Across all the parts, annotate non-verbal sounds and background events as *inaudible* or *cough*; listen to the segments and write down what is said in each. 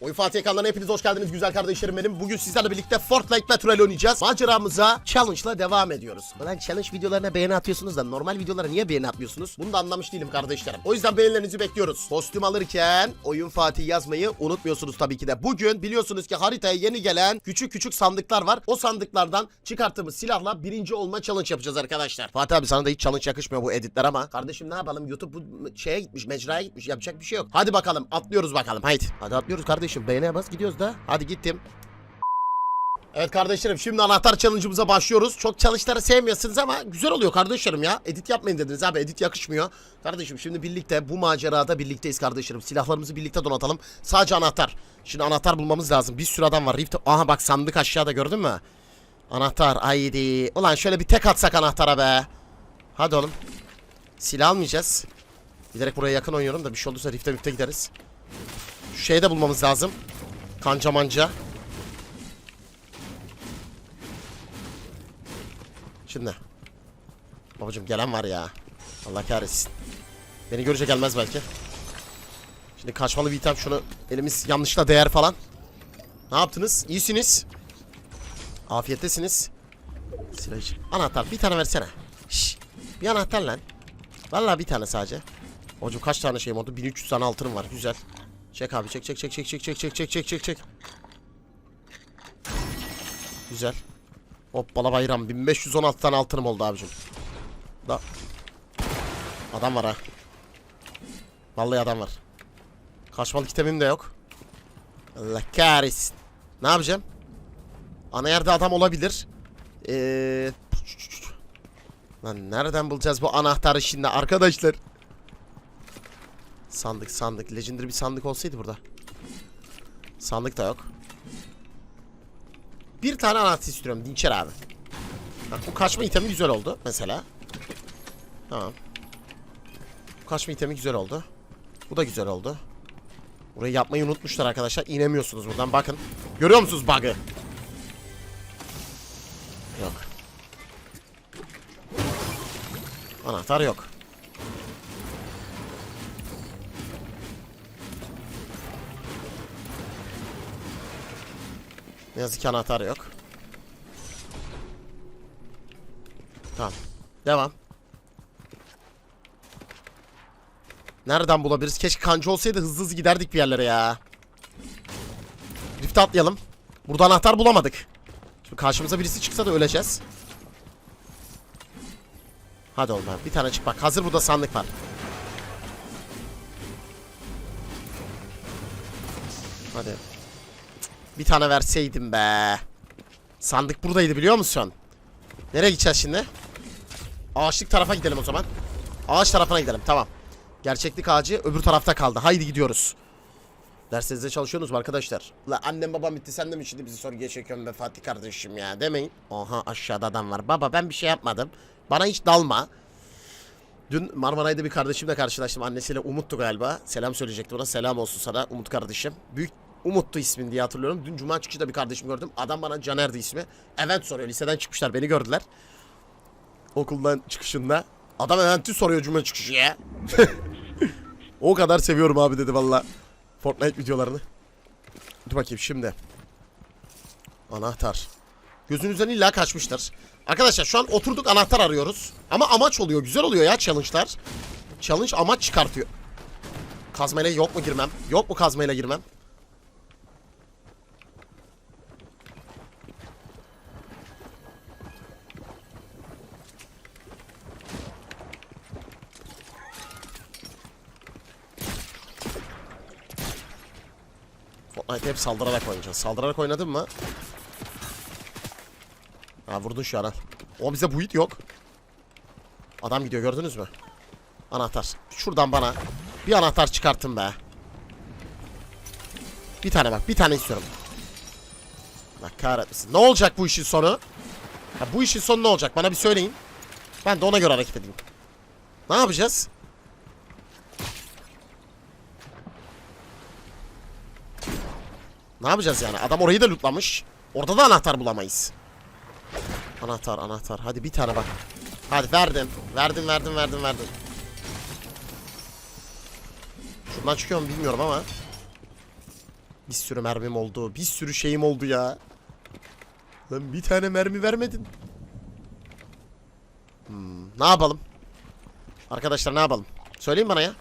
Oyun Fatih ekranlarına hepiniz hoş geldiniz güzel kardeşlerim benim. Bugün sizlerle birlikte Fortnite Battle oynayacağız. Maceramıza challenge'la devam ediyoruz. Ulan challenge videolarına beğeni atıyorsunuz da normal videolara niye beğeni atmıyorsunuz? Bunu da anlamış değilim kardeşlerim. O yüzden beğenilerinizi bekliyoruz. Kostüm alırken Oyun Fatih yazmayı unutmuyorsunuz tabii ki de. Bugün biliyorsunuz ki haritaya yeni gelen küçük küçük sandıklar var. O sandıklardan çıkarttığımız silahla birinci olma challenge yapacağız arkadaşlar. Fatih abi sana da hiç challenge yakışmıyor bu editler ama. Kardeşim ne yapalım YouTube bu şeye gitmiş mecraya gitmiş yapacak bir şey yok. Hadi bakalım atlıyoruz bakalım haydi. Hadi atlıyoruz kardeşim beğene bas gidiyoruz da. Hadi gittim. Evet kardeşlerim şimdi anahtar challenge'ımıza başlıyoruz. Çok challenge'ları sevmiyorsunuz ama güzel oluyor kardeşlerim ya. Edit yapmayın dediniz abi edit yakışmıyor. Kardeşim şimdi birlikte bu macerada birlikteyiz kardeşlerim. Silahlarımızı birlikte donatalım. Sadece anahtar. Şimdi anahtar bulmamız lazım. Bir sürü adam var. Rift Aha bak sandık aşağıda gördün mü? Anahtar haydi. Ulan şöyle bir tek atsak anahtara be. Hadi oğlum. Silah almayacağız. Giderek buraya yakın oynuyorum da bir şey olursa Rift'e Rift'e gideriz. Şu şeyi de bulmamız lazım. Kanca manca. Şimdi. Babacım gelen var ya. Allah kahretsin. Beni görünce gelmez belki. Şimdi kaçmalı bir item şunu elimiz yanlışla değer falan. Ne yaptınız? İyisiniz. Afiyettesiniz. İçin. Anahtar bir tane versene. Şş, bir anahtar lan. Vallahi bir tane sadece. Hocam kaç tane şeyim oldu? 1300 tane altınım var. Güzel. Çek abi çek çek çek çek çek çek çek çek çek çek çek. Güzel. Hoppala bayram 1516 tane altınım oldu abicim. Da. Adam var ha. Vallahi adam var. Kaçmalık itemim de yok. Allah kahretsin. Ne yapacağım? Ana yerde adam olabilir. Eee... Lan nereden bulacağız bu anahtarı şimdi arkadaşlar? Sandık sandık. Legendary bir sandık olsaydı burada. Sandık da yok. Bir tane anahtar istiyorum. Dinçer abi. Bak bu kaçma itemi güzel oldu mesela. Tamam. Bu kaçma itemi güzel oldu. Bu da güzel oldu. Burayı yapmayı unutmuşlar arkadaşlar. İnemiyorsunuz buradan bakın. Görüyor musunuz bug'ı? Yok. Anahtar yok. Ne yazık ki anahtar yok. Tamam. Devam. Nereden bulabiliriz? Keşke kancı olsaydı hızlı hızlı giderdik bir yerlere ya. Rift'e atlayalım. Burada anahtar bulamadık. Şimdi karşımıza birisi çıksa da öleceğiz. Hadi oğlum abi, bir tane çık bak. Hazır burada sandık var. Hadi. Bir tane verseydim be. Sandık buradaydı biliyor musun? Nereye gideceğiz şimdi? Ağaçlık tarafa gidelim o zaman. Ağaç tarafına gidelim tamam. Gerçeklik ağacı öbür tarafta kaldı. Haydi gidiyoruz. Derslerinizde çalışıyorsunuz mu arkadaşlar? La annem babam bitti sen de mi şimdi bizi sorguya çekiyorsun be Fatih kardeşim ya demeyin. Oha aşağıda adam var. Baba ben bir şey yapmadım. Bana hiç dalma. Dün Marmaray'da bir kardeşimle karşılaştım. Annesiyle Umut'tu galiba. Selam söyleyecekti ona. Selam olsun sana Umut kardeşim. Büyük Umut'tu ismin diye hatırlıyorum. Dün Cuma çıkışında bir kardeşim gördüm. Adam bana Caner'di ismi. Event soruyor. Liseden çıkmışlar. Beni gördüler. Okuldan çıkışında. Adam eventi soruyor Cuma çıkışı ya. *laughs* o kadar seviyorum abi dedi valla. Fortnite videolarını. Dur bakayım şimdi. Anahtar. Gözünüzden illa kaçmıştır. Arkadaşlar şu an oturduk anahtar arıyoruz. Ama amaç oluyor. Güzel oluyor ya challenge'lar. Challenge amaç çıkartıyor. Kazmayla yok mu girmem? Yok mu kazmayla girmem? Fortnite hep saldırarak oynayacağız. Saldırarak oynadın mı? Ha vurdun şu an. O bize buit yok. Adam gidiyor gördünüz mü? Anahtar. Şuradan bana bir anahtar çıkartın be. Bir tane bak. Bir tane istiyorum. Bak kahretmesin. Ne olacak bu işin sonu? Ha, bu işin sonu ne olacak? Bana bir söyleyin. Ben de ona göre hareket edeyim. Ne yapacağız? Ne yapacağız yani? Adam orayı da lootlamış. Orada da anahtar bulamayız. Anahtar, anahtar. Hadi bir tane bak. Hadi verdim. Verdim, verdim, verdim, verdim. Şuradan çıkıyor mu bilmiyorum ama. Bir sürü mermim oldu. Bir sürü şeyim oldu ya. Lan bir tane mermi vermedin. Hmm, ne yapalım? Arkadaşlar ne yapalım? Söyleyin bana ya.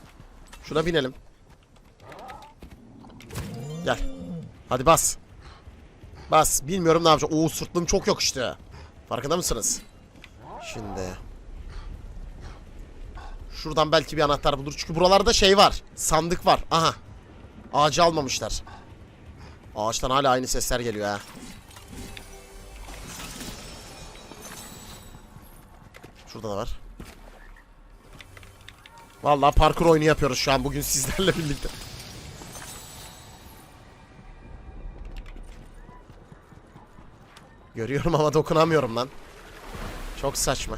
Şuna binelim. Gel. Hadi bas. Bas. Bilmiyorum ne yapacağım. Oo sırtlığım çok yakıştı. Farkında mısınız? Şimdi. Şuradan belki bir anahtar bulur. Çünkü buralarda şey var. Sandık var. Aha. Ağacı almamışlar. Ağaçtan hala aynı sesler geliyor ha. Şurada da var. Vallahi parkur oyunu yapıyoruz şu an bugün sizlerle *laughs* birlikte. Görüyorum ama dokunamıyorum lan. Çok saçma.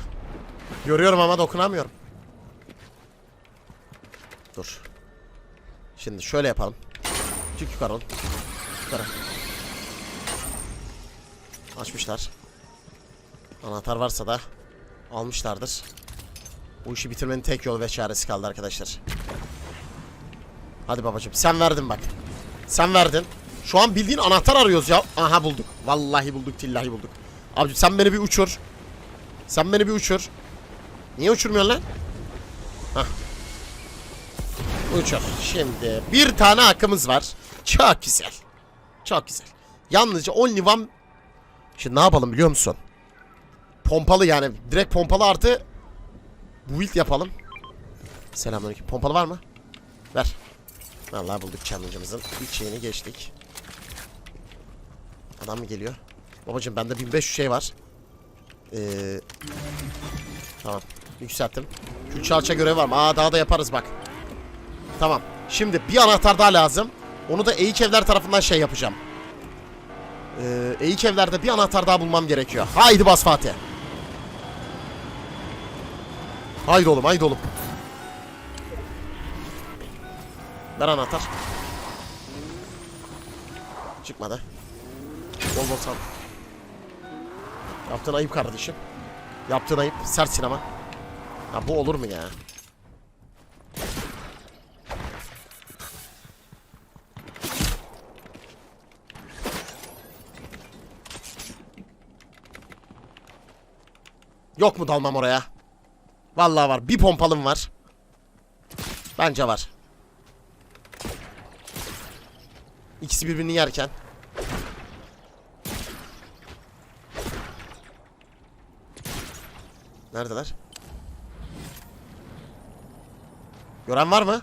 Görüyorum ama dokunamıyorum. Dur. Şimdi şöyle yapalım. Çık yukarı oğlum. Yukarı. Açmışlar. Anahtar varsa da almışlardır. Bu işi bitirmenin tek yolu ve çaresi kaldı arkadaşlar. Hadi babacım sen verdin bak. Sen verdin. Şu an bildiğin anahtar arıyoruz ya. Aha bulduk. Vallahi bulduk tillahi bulduk. Abicim sen beni bir uçur. Sen beni bir uçur. Niye uçurmuyorsun lan? Hah. Uçur. Şimdi bir tane hakkımız var. Çok güzel. Çok güzel. Yalnızca only one... Şimdi ne yapalım biliyor musun? Pompalı yani. Direkt pompalı artı build yapalım. Selamünaleyküm. Pompalı var mı? Ver. Vallahi bulduk challenge'ımızın. Şeyini geçtik. Adam mı geliyor? Babacım bende 1500 şey var. Ee, tamam. Yükselttim. Külçe alça görevi var mı? Aa daha da yaparız bak. Tamam. Şimdi bir anahtar daha lazım. Onu da Eğik Evler tarafından şey yapacağım. Ee, Eğik Evler'de bir anahtar daha bulmam gerekiyor. Haydi bas Fatih. Haydi oğlum haydi oğlum. Ver anahtar. Çıkmadı. Bol bol sal. Yaptığın ayıp kardeşim. Yaptığın ayıp. Sert sinema. Ya bu olur mu ya? Yok mu dalmam oraya? Vallahi var. Bir pompalım var. Bence var. İkisi birbirini yerken. Neredeler? Gören var mı?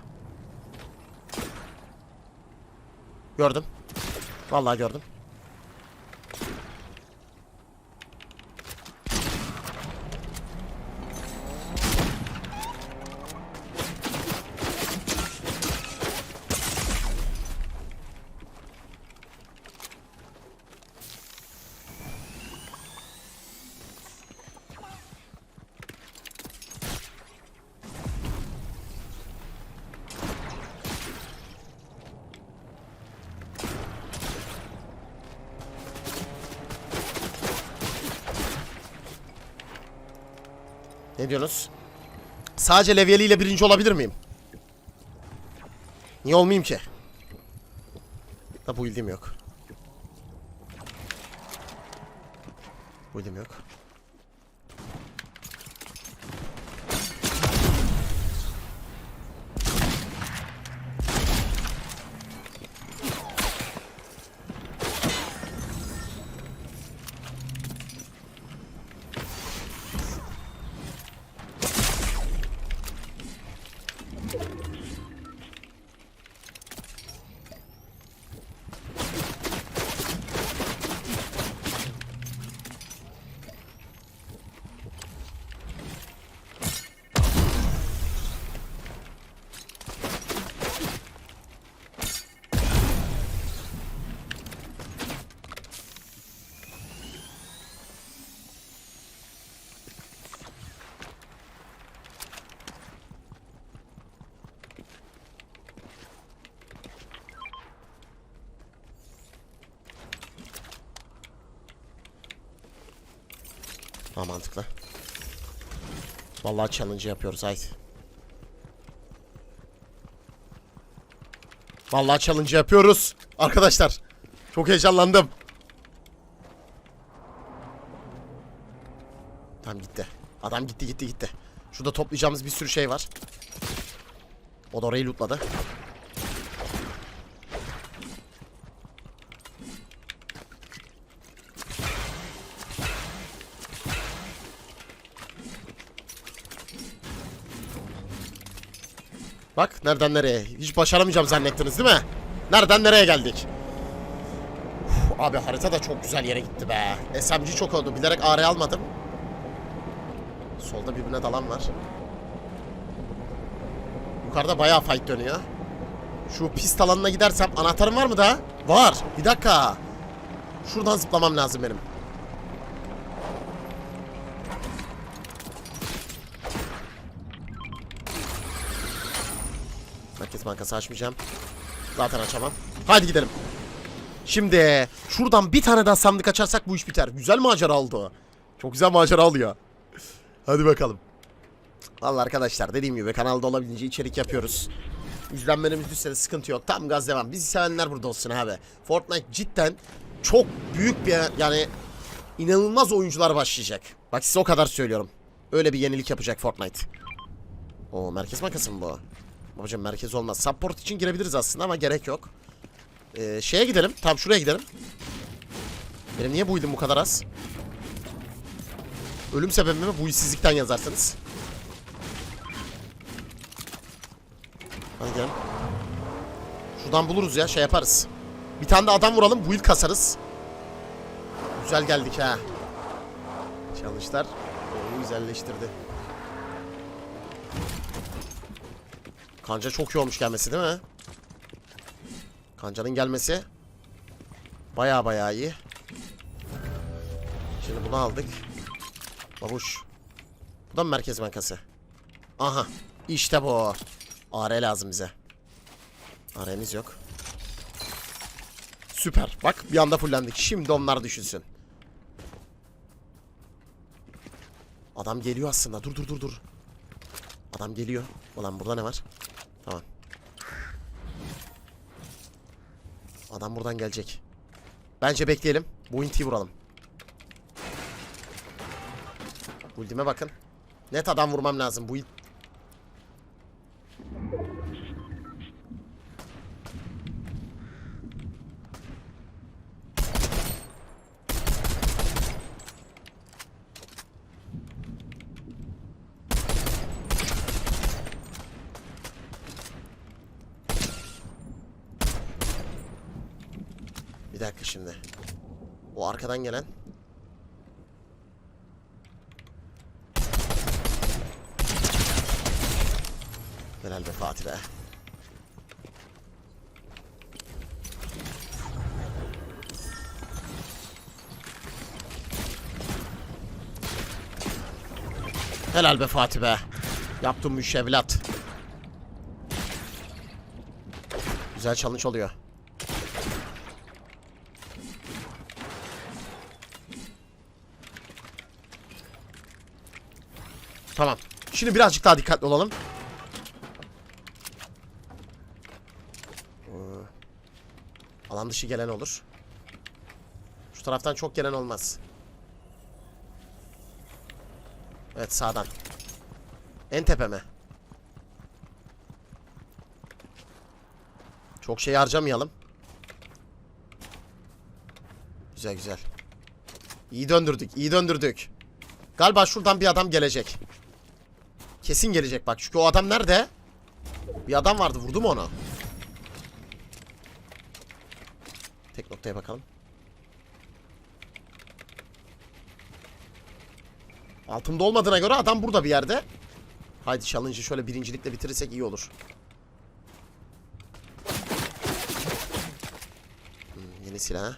Gördüm. Vallahi gördüm. Ne diyorsunuz? Sadece levyeliyle birinci olabilir miyim? Niye olmayayım ki? Da bu ildim yok. Bu ildim yok. Ha mantıklı. Vallahi challenge yapıyoruz haydi. Vallahi challenge yapıyoruz. Arkadaşlar çok heyecanlandım. Tamam gitti. Adam gitti gitti gitti. Şurada toplayacağımız bir sürü şey var. O da orayı lootladı. Bak nereden nereye. Hiç başaramayacağım zannettiniz değil mi? Nereden nereye geldik? Uf, abi harita da çok güzel yere gitti be. SMG çok oldu. Bilerek AR almadım. Solda birbirine dalan var. Yukarıda bayağı fight dönüyor. Şu pist alanına gidersem anahtarım var mı da? Var. Bir dakika. Şuradan zıplamam lazım benim. Merkez Bankası açmayacağım. Zaten açamam. Hadi gidelim. Şimdi şuradan bir tane daha sandık açarsak bu iş biter. Güzel macera oldu. Çok güzel macera oluyor. Hadi bakalım. Vallahi arkadaşlar dediğim gibi kanalda olabildiğince içerik yapıyoruz. İzlenmelerimiz düşse de sıkıntı yok. Tam gaz devam. Bizi sevenler burada olsun abi. Fortnite cidden çok büyük bir yani inanılmaz oyuncular başlayacak. Bak size o kadar söylüyorum. Öyle bir yenilik yapacak Fortnite. O merkez bankası mı bu? Babacım merkez olmaz. Support için girebiliriz aslında ama gerek yok. Ee, şeye gidelim. Tam şuraya gidelim. Benim niye buydum bu kadar az? Ölüm sebebimi bu işsizlikten yazarsınız. Hadi gel. Şuradan buluruz ya şey yaparız. Bir tane de adam vuralım build kasarız. Güzel geldik ha. Çalışlar oyunu güzelleştirdi. Kanca çok iyi olmuş gelmesi değil mi? Kanca'nın gelmesi baya baya iyi. Şimdi bunu aldık. Babuş. Bu da mı Merkez Bankası? Aha. İşte bu. AR lazım bize. AR'miz yok. Süper. Bak bir anda fullendik. Şimdi onlar düşünsün. Adam geliyor aslında. Dur dur dur dur. Adam geliyor. Ulan burada ne var? Adam buradan gelecek. Bence bekleyelim. Bu intiyi vuralım. Build'ime bakın. Net adam vurmam lazım. Bu Bir dakika şimdi. O arkadan gelen. Helal be Fatih be. Helal be Fatih be. Yaptım bu iş evlat. Güzel challenge oluyor. Tamam. Şimdi birazcık daha dikkatli olalım. Ee, Alan dışı gelen olur. Şu taraftan çok gelen olmaz. Evet sağdan. En tepeme. Çok şey harcamayalım. Güzel güzel. İyi döndürdük, iyi döndürdük. Galiba şuradan bir adam gelecek. Kesin gelecek bak. Çünkü o adam nerede? Bir adam vardı. Vurdu mu onu? Tek noktaya bakalım. Altımda olmadığına göre adam burada bir yerde. Haydi challenge'ı şöyle birincilikle bitirirsek iyi olur. Hmm, yeni silah.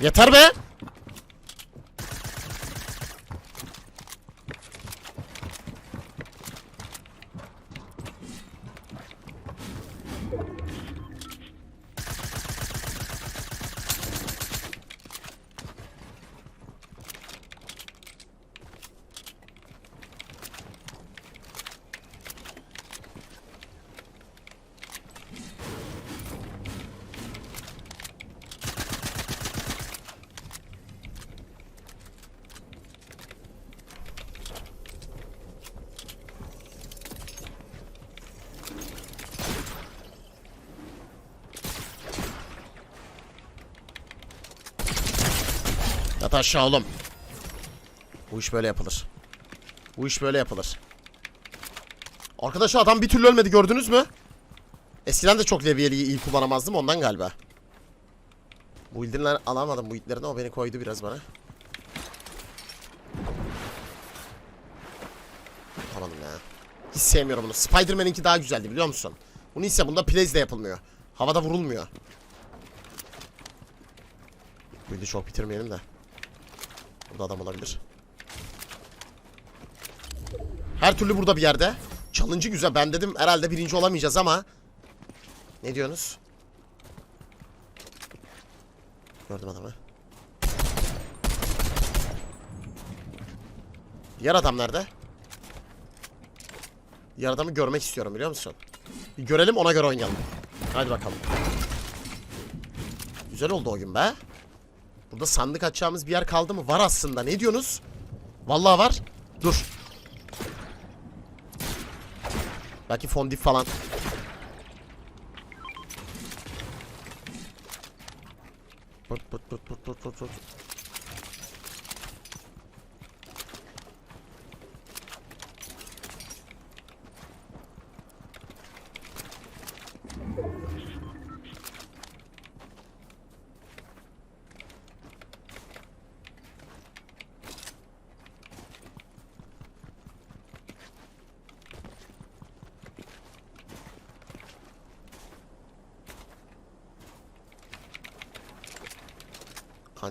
Yeter be. Yat aşağı oğlum. Bu iş böyle yapılır. Bu iş böyle yapılır. Arkadaşlar adam bir türlü ölmedi gördünüz mü? Eskiden de çok levyeliyi iyi kullanamazdım ondan galiba. Bu ildirimleri alamadım bu itlerini o beni koydu biraz bana. Tamam ya. Hiç sevmiyorum bunu. Spider-Man'inki daha güzeldi biliyor musun? Bunu ise bunda plays de yapılmıyor. Havada vurulmuyor. Bu çok bitirmeyelim de. Burada adam olabilir. Her türlü burada bir yerde. Challenge'ı güzel. Ben dedim herhalde birinci olamayacağız ama. Ne diyorsunuz? Gördüm adamı. Diğer adam nerede? Diğer adamı görmek istiyorum biliyor musun? Bir görelim ona göre oynayalım. Hadi bakalım. Güzel oldu o gün be. Burada sandık açacağımız bir yer kaldı mı? Var aslında. Ne diyorsunuz? Vallahi var. Dur. Belki fondip falan. Pıt pıt pıt pıt pıt pıt pıt.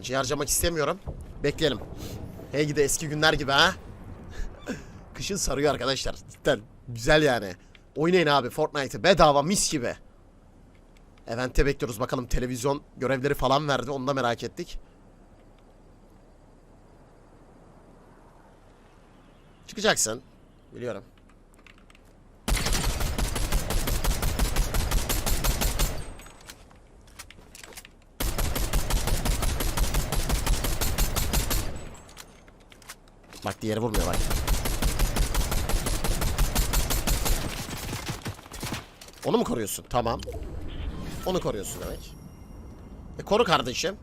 Kancayı harcamak istemiyorum. Bekleyelim. Hey gide eski günler gibi ha. *laughs* Kışın sarıyor arkadaşlar. Cidden güzel yani. Oynayın abi Fortnite'ı bedava mis gibi. Event'te bekliyoruz bakalım televizyon görevleri falan verdi onu da merak ettik. Çıkacaksın. Biliyorum. Bak diğeri vurmuyor bak. Onu mu koruyorsun? Tamam. Onu koruyorsun demek. E koru kardeşim.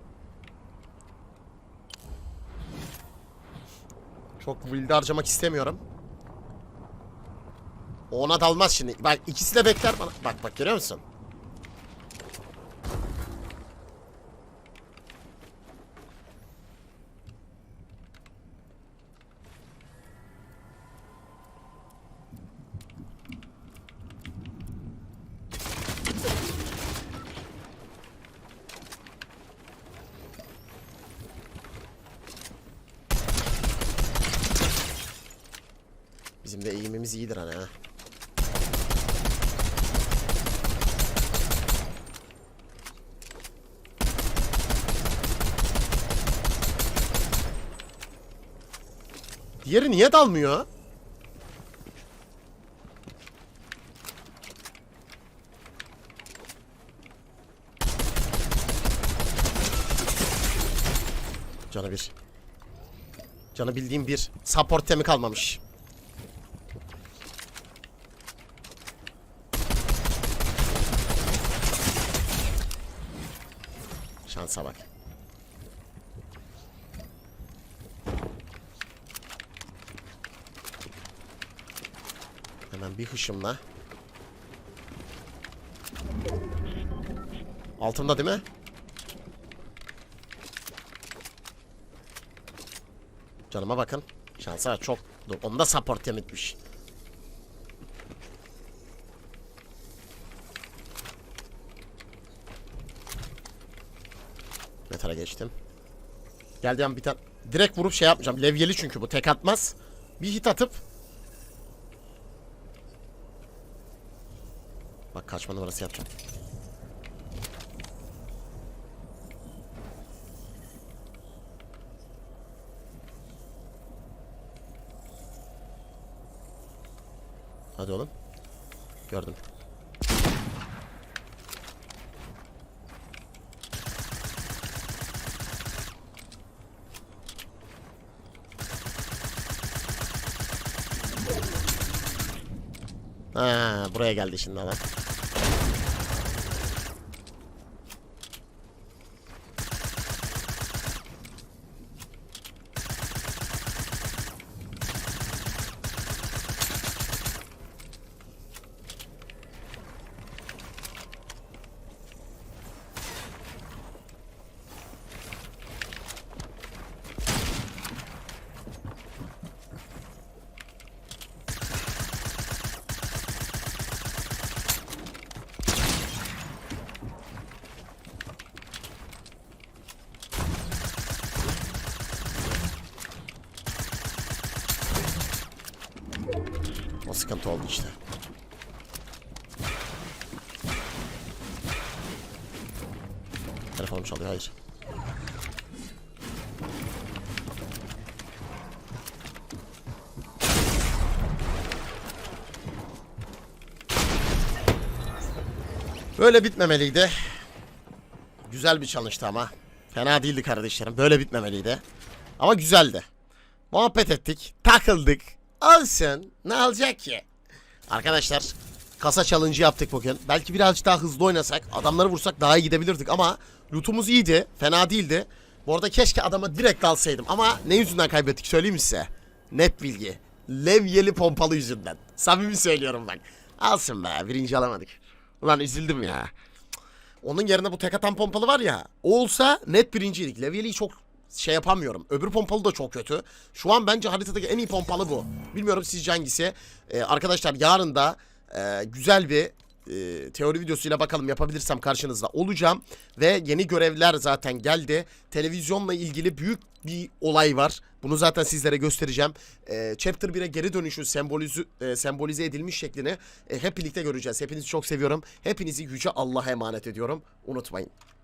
Çok build harcamak istemiyorum. Ona dalmaz şimdi. Bak ikisi de bekler bana. Bak bak görüyor musun? Bizim de eğimimiz iyidir hani ha. Diğeri niye dalmıyor? Canı bir. Canı bildiğim bir. Support temi kalmamış. Şansa bak. Bir hışımla. Altında değil mi? Canıma bakın. Şansa çok. Dur, onda support yemitmiş. Metara geçtim. Geldiğim bir tane. Direkt vurup şey yapmayacağım. Levyeli çünkü bu. Tek atmaz. Bir hit atıp. Bak kaçma numarası yapacağım. Hadi oğlum. Gördüm. Ha, buraya geldi şimdi adam. O sıkıntı oldu işte. Telefonum çalıyor hayır. Böyle bitmemeliydi. Güzel bir challenge'tı ama. Fena değildi kardeşlerim. Böyle bitmemeliydi. Ama güzeldi. Muhabbet ettik. Takıldık. Olsun. Ne olacak ki? Arkadaşlar kasa challenge yaptık bugün. Belki birazcık daha hızlı oynasak, adamları vursak daha iyi gidebilirdik ama lootumuz iyiydi. Fena değildi. Bu arada keşke adama direkt dalsaydım ama ne yüzünden kaybettik söyleyeyim size? Net bilgi. Levyeli pompalı yüzünden. Samimi söylüyorum bak. Alsın be birinci alamadık. Ulan üzüldüm ya. Onun yerine bu tek atan pompalı var ya. Olsa net birinciydik. Levyeli'yi çok şey yapamıyorum. Öbür pompalı da çok kötü. Şu an bence haritadaki en iyi pompalı bu. Bilmiyorum sizce hangisi. Ee, arkadaşlar yarın da e, güzel bir e, teori videosuyla bakalım yapabilirsem karşınızda olacağım. Ve yeni görevler zaten geldi. Televizyonla ilgili büyük bir olay var. Bunu zaten sizlere göstereceğim. E, Chapter 1'e geri dönüşü sembolize, e, sembolize edilmiş şeklini e, hep birlikte göreceğiz. Hepinizi çok seviyorum. Hepinizi yüce Allah'a emanet ediyorum. Unutmayın.